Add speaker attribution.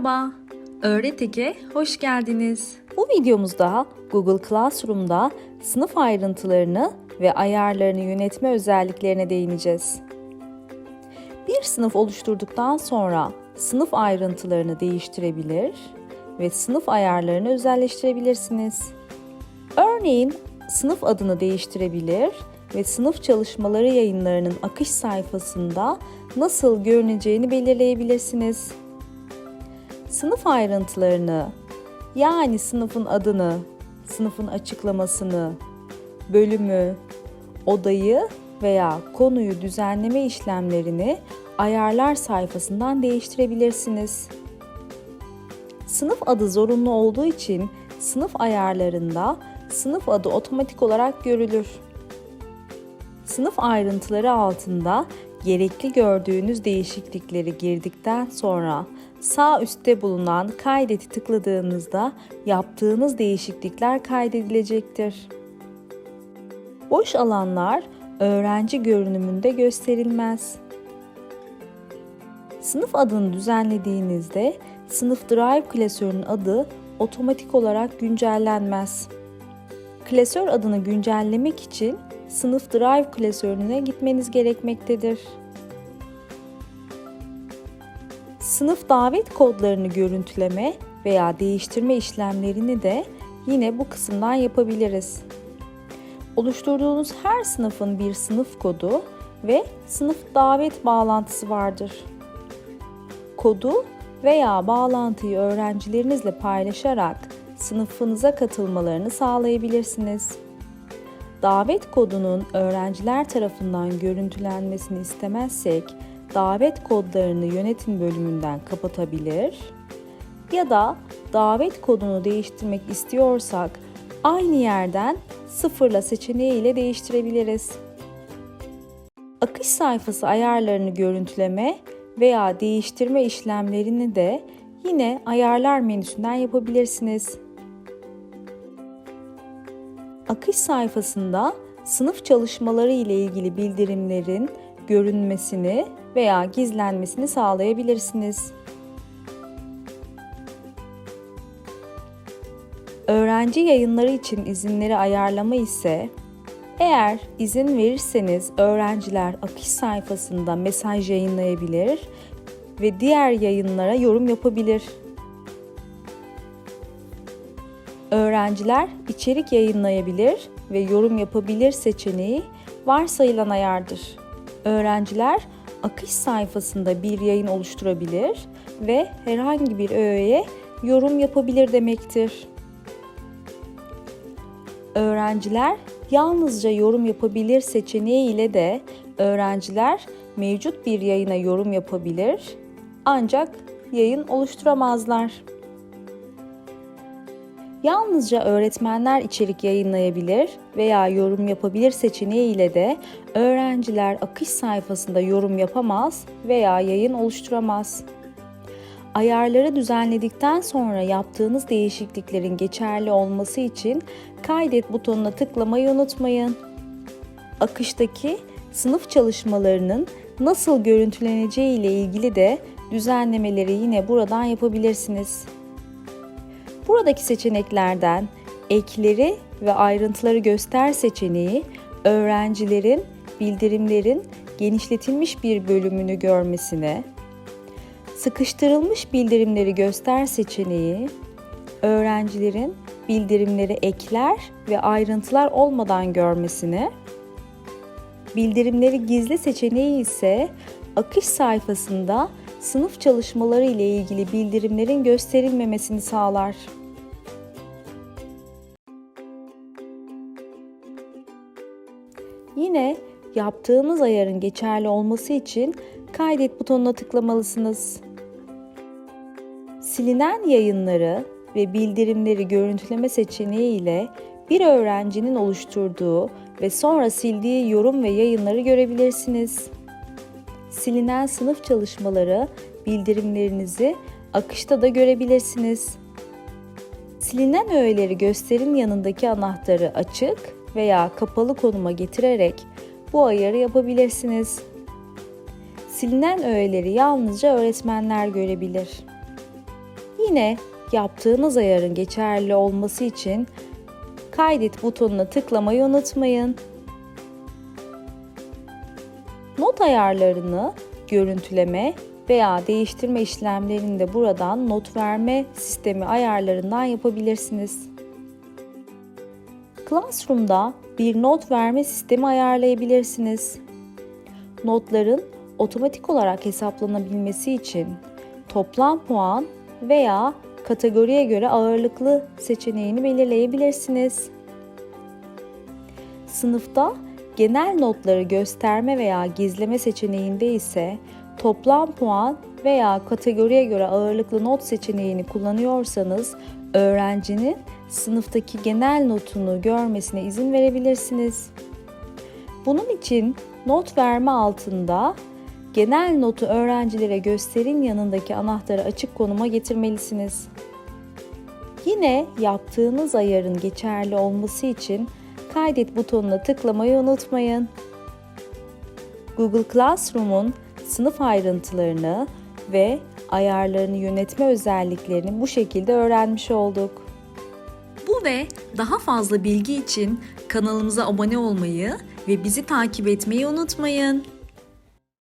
Speaker 1: Merhaba, Öğretek'e hoş geldiniz.
Speaker 2: Bu videomuzda Google Classroom'da sınıf ayrıntılarını ve ayarlarını yönetme özelliklerine değineceğiz. Bir sınıf oluşturduktan sonra sınıf ayrıntılarını değiştirebilir ve sınıf ayarlarını özelleştirebilirsiniz. Örneğin sınıf adını değiştirebilir ve sınıf çalışmaları yayınlarının akış sayfasında nasıl görüneceğini belirleyebilirsiniz. Sınıf ayrıntılarını yani sınıfın adını, sınıfın açıklamasını, bölümü, odayı veya konuyu düzenleme işlemlerini ayarlar sayfasından değiştirebilirsiniz. Sınıf adı zorunlu olduğu için sınıf ayarlarında sınıf adı otomatik olarak görülür. Sınıf ayrıntıları altında gerekli gördüğünüz değişiklikleri girdikten sonra sağ üstte bulunan kaydeti tıkladığınızda yaptığınız değişiklikler kaydedilecektir. Boş alanlar öğrenci görünümünde gösterilmez. Sınıf adını düzenlediğinizde sınıf drive klasörünün adı otomatik olarak güncellenmez. Klasör adını güncellemek için sınıf drive klasörüne gitmeniz gerekmektedir. Sınıf davet kodlarını görüntüleme veya değiştirme işlemlerini de yine bu kısımdan yapabiliriz. Oluşturduğunuz her sınıfın bir sınıf kodu ve sınıf davet bağlantısı vardır. Kodu veya bağlantıyı öğrencilerinizle paylaşarak sınıfınıza katılmalarını sağlayabilirsiniz. Davet kodunun öğrenciler tarafından görüntülenmesini istemezsek davet kodlarını yönetim bölümünden kapatabilir ya da davet kodunu değiştirmek istiyorsak aynı yerden sıfırla seçeneği ile değiştirebiliriz. Akış sayfası ayarlarını görüntüleme veya değiştirme işlemlerini de yine ayarlar menüsünden yapabilirsiniz. Akış sayfasında sınıf çalışmaları ile ilgili bildirimlerin görünmesini veya gizlenmesini sağlayabilirsiniz. Öğrenci yayınları için izinleri ayarlama ise eğer izin verirseniz öğrenciler akış sayfasında mesaj yayınlayabilir ve diğer yayınlara yorum yapabilir. Öğrenciler içerik yayınlayabilir ve yorum yapabilir seçeneği varsayılan ayardır. Öğrenciler akış sayfasında bir yayın oluşturabilir ve herhangi bir öğeye yorum yapabilir demektir. Öğrenciler yalnızca yorum yapabilir seçeneği ile de öğrenciler mevcut bir yayına yorum yapabilir ancak yayın oluşturamazlar. Yalnızca öğretmenler içerik yayınlayabilir veya yorum yapabilir seçeneği ile de öğrenciler akış sayfasında yorum yapamaz veya yayın oluşturamaz. Ayarları düzenledikten sonra yaptığınız değişikliklerin geçerli olması için kaydet butonuna tıklamayı unutmayın. Akıştaki sınıf çalışmalarının nasıl görüntüleneceği ile ilgili de düzenlemeleri yine buradan yapabilirsiniz. Buradaki seçeneklerden ekleri ve ayrıntıları göster seçeneği öğrencilerin bildirimlerin genişletilmiş bir bölümünü görmesine, sıkıştırılmış bildirimleri göster seçeneği öğrencilerin bildirimleri ekler ve ayrıntılar olmadan görmesine, bildirimleri gizli seçeneği ise akış sayfasında sınıf çalışmaları ile ilgili bildirimlerin gösterilmemesini sağlar. Yine yaptığımız ayarın geçerli olması için kaydet butonuna tıklamalısınız. Silinen yayınları ve bildirimleri görüntüleme seçeneği ile bir öğrencinin oluşturduğu ve sonra sildiği yorum ve yayınları görebilirsiniz. Silinen sınıf çalışmaları bildirimlerinizi akışta da görebilirsiniz. Silinen öğeleri gösterin yanındaki anahtarı açık veya kapalı konuma getirerek bu ayarı yapabilirsiniz. Silinen öğeleri yalnızca öğretmenler görebilir. Yine yaptığınız ayarın geçerli olması için kaydet butonuna tıklamayı unutmayın. Not ayarlarını görüntüleme veya değiştirme işlemlerini de buradan not verme sistemi ayarlarından yapabilirsiniz. Classroom'da bir not verme sistemi ayarlayabilirsiniz. Notların otomatik olarak hesaplanabilmesi için toplam puan veya kategoriye göre ağırlıklı seçeneğini belirleyebilirsiniz. Sınıfta genel notları gösterme veya gizleme seçeneğinde ise toplam puan veya kategoriye göre ağırlıklı not seçeneğini kullanıyorsanız öğrencinin sınıftaki genel notunu görmesine izin verebilirsiniz. Bunun için not verme altında genel notu öğrencilere gösterin yanındaki anahtarı açık konuma getirmelisiniz. Yine yaptığınız ayarın geçerli olması için kaydet butonuna tıklamayı unutmayın. Google Classroom'un sınıf ayrıntılarını ve ayarlarını yönetme özelliklerini bu şekilde öğrenmiş olduk.
Speaker 1: Ve daha fazla bilgi için kanalımıza abone olmayı ve bizi takip etmeyi unutmayın.